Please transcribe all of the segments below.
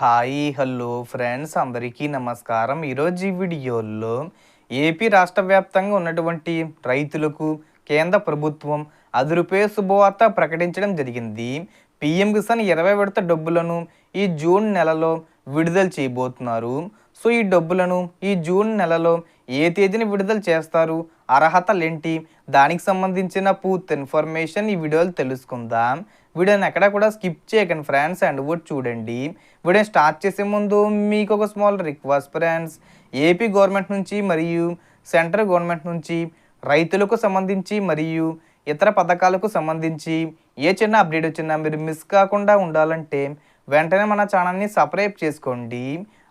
Hi hello friends. అందరికీ నమస్కారం. ఈరోజు ఈ వీడియోలో ఏపీ రాష్ట్ర వ్యాప్తంగా ఉన్నటువంటి రైతులకు కేంద్ర ప్రభుత్వం అదురుపే శుభవార్త ప్రకటించడం జరిగింది. పిఎం కిసాన్ ఇరవై విడత డబ్బులను ఈ జూన్ నెలలో విడుదల చేయబోతున్నారు. సో ఈ డబ్బులను ఈ జూన్ నెలలో ఏ తేదీని విడుదల చేస్తారు? అర్హతలేంటి దానికి సంబంధించిన పూర్తి ఇన్ఫర్మేషన్ ఈ వీడియోలో తెలుసుకుందాం. వీడియోని ఎక్కడ కూడా స్కిప్ చేయకండి ఫ్రెండ్స్ అండ్ కూడా చూడండి. వీడియో స్టార్ట్ చేసే ముందు మీకు ఒక small request friends AP government నుంచి మరియు సెంట్రల్ గవర్నమెంట్ నుంచి రైతులకు సంబంధించి మరియు ఇతర పథకాలకు సంబంధించి ఏ చిన్న అప్డేట్ వచ్చినా మీరు మిస్ కాకుండా ఉండాలంటే వెంటనే మన ఛానల్ని సబ్స్క్రైబ్ చేసుకోండి.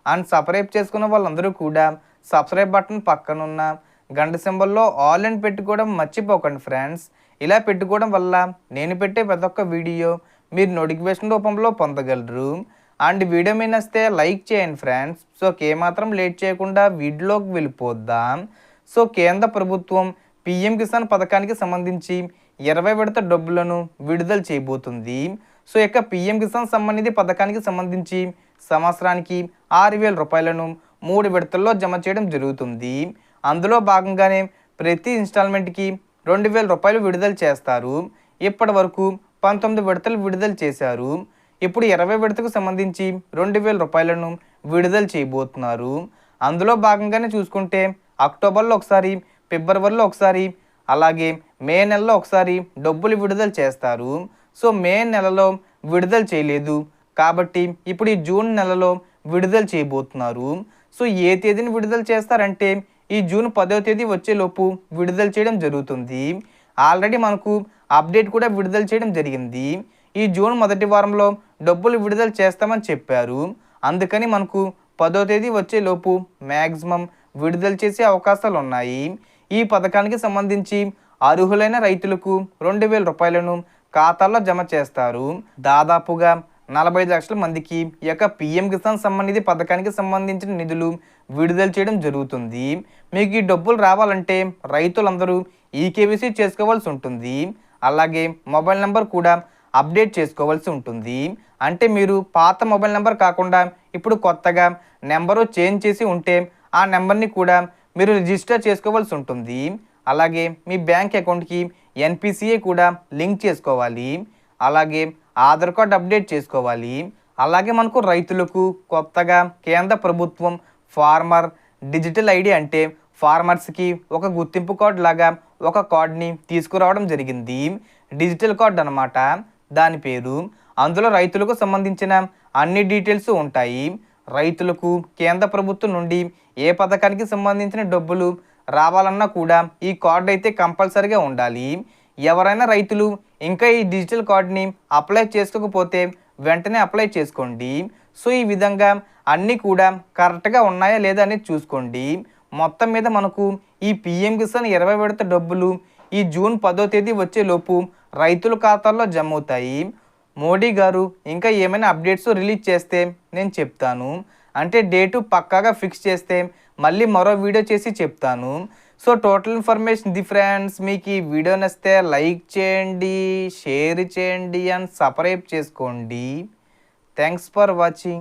అండ్ సబ్స్క్రైబ్ చేసుకున్న వాళ్ళందరూ కూడా సబ్స్క్రైబ్ బటన్ పక్కనున్న గంట సింబల్లో ఆల్ అండ్ పెట్టుకోవడం మర్చిపోకండి ఫ్రెండ్స్ ఇలా పెట్టుకోవడం వల్ల నేను పెట్టే ప్రతి ఒక్క వీడియో మీరు నోటిఫికేషన్ రూపంలో పొందగలరు. అండ్ వీడియో మీద వస్తే లైక్ చేయండి ఫ్రెండ్స్. సో ఏమాత్రం లేట్ చేయకుండా వీడియోలోకి వెళ్ళిపోద్దాం. సో కేంద్ర ప్రభుత్వం పిఎం కిసాన్ పథకానికి సంబంధించి ఇరవై విడత డబ్బులను విడుదల చేయబోతుంది. సో ఇక పిఎం కిసాన్ సంబంధిత పథకానికి సంబంధించి సంవత్సరానికి ఆరు వేల రూపాయలను మూడు విడతల్లో జమ చేయడం జరుగుతుంది. అందులో భాగంగానే ప్రతి ఇన్స్టాల్మెంట్కి రెండు వేల రూపాయలు విడుదల చేస్తారు. ఇప్పటి వరకు పంతొమ్మిది విడతలు విడుదల చేశారు. ఇప్పుడు ఇరవై విడతకు సంబంధించి రెండు వేల రూపాయలను విడుదల చేయబోతున్నారు. అందులో భాగంగానే చూసుకుంటే అక్టోబర్లో ఒకసారి ఫిబ్రవరిలో ఒకసారి అలాగే మే నెలలో ఒకసారి డబ్బులు విడుదల చేస్తారు. సో మే నెలలో విడుదల చేయలేదు. కాబట్టి ఇప్పుడు ఈ జూన్ నెలలో విడుదల చేయబోతున్నారు. సో ఏ తేదీని విడుదల చేస్తారంటే ఈ జూన్ పదో తేదీ వచ్చేలోపు విడుదల చేయడం జరుగుతుంది. ఆల్రెడీ మనకు అప్డేట్ కూడా విడుదల చేయడం జరిగింది. ఈ జూన్ మొదటి వారంలో డబ్బులు విడుదల చేస్తామని చెప్పారు. అందుకని మనకు పదో తేదీ వచ్చేలోపు మ్యాక్సిమం విడుదల చేసే అవకాశాలు ఉన్నాయి. ఈ పథకానికి సంబంధించి అర్హులైన రైతులకు రెండు వేల రూపాయలను ఖాతాల్లో జమ చేస్తారు. దాదాపుగా నలభై ఐదు లక్షల మందికి. ఈ యొక్క పిఎం కిసాన్ సంబంధిత పథకానికి సంబంధించిన నిధులు విడుదల చేయడం జరుగుతుంది. మీకు ఈ డబ్బులు రావాలంటే రైతులందరూ ఈకేవీసీ చేసుకోవాల్సి ఉంటుంది. అలాగే మొబైల్ నెంబర్ కూడా అప్డేట్ చేసుకోవాల్సి ఉంటుంది. అంటే మీరు పాత మొబైల్ నెంబర్ కాకుండా ఇప్పుడు కొత్తగా నెంబరు చేంజ్ చేసి ఉంటే ఆ నెంబర్ని కూడా మీరు రిజిస్టర్ చేసుకోవాల్సి ఉంటుంది. అలాగే మీ బ్యాంక్ అకౌంట్కి ఎన్పిసిఏ కూడా లింక్ చేసుకోవాలి. అలాగే ఆధార్ కార్డ్ అప్డేట్ చేసుకోవాలి. అలాగే మనకు రైతులకు కొత్తగా కేంద్ర ప్రభుత్వం ఫార్మర్ డిజిటల్ ఐడి అంటే ఫార్మర్స్కి ఒక గుర్తింపు కార్డు లాగా ఒక కార్డ్ని తీసుకురావడం జరిగింది. డిజిటల్ కార్డ్ అనమాట దాని పేరు. అందులో రైతులకు సంబంధించిన అన్ని డీటెయిల్స్ ఉంటాయి. రైతులకు కేంద్ర ప్రభుత్వం నుండి ఏ పథకానికి సంబంధించిన డబ్బులు రావాలన్నా కూడా ఈ కార్డు అయితే కంపల్సరీగా ఉండాలి. ఎవరైనా రైతులు ఇంకా ఈ డిజిటల్ కార్డ్ని అప్లై చేసుకోకపోతే వెంటనే అప్లై చేసుకోండి. సో ఈ విధంగా అన్నీ కూడా కరెక్ట్గా ఉన్నాయా లేదా అనేది చూసుకోండి. మొత్తం మీద మనకు ఈ పిఎం కిసాన్ ఇరవై విడత డబ్బులు ఈ జూన్ పదో తేదీ వచ్చేలోపు రైతుల ఖాతాల్లో జమ అవుతాయి మోడీ గారు ఇంకా ఏమైనా అప్డేట్స్ రిలీజ్ చేస్తే నేను చెప్తాను. అంటే డేటు పక్కాగా ఫిక్స్ చేస్తే మళ్ళీ మరో వీడియో చేసి చెప్తాను. So total information the friends మీకు ఈ వీడియో నచ్చితే లైక్ చేయండి షేర్ చేయండి అండ్ సబ్స్క్రైబ్ చేసుకోండి. Thanks for watching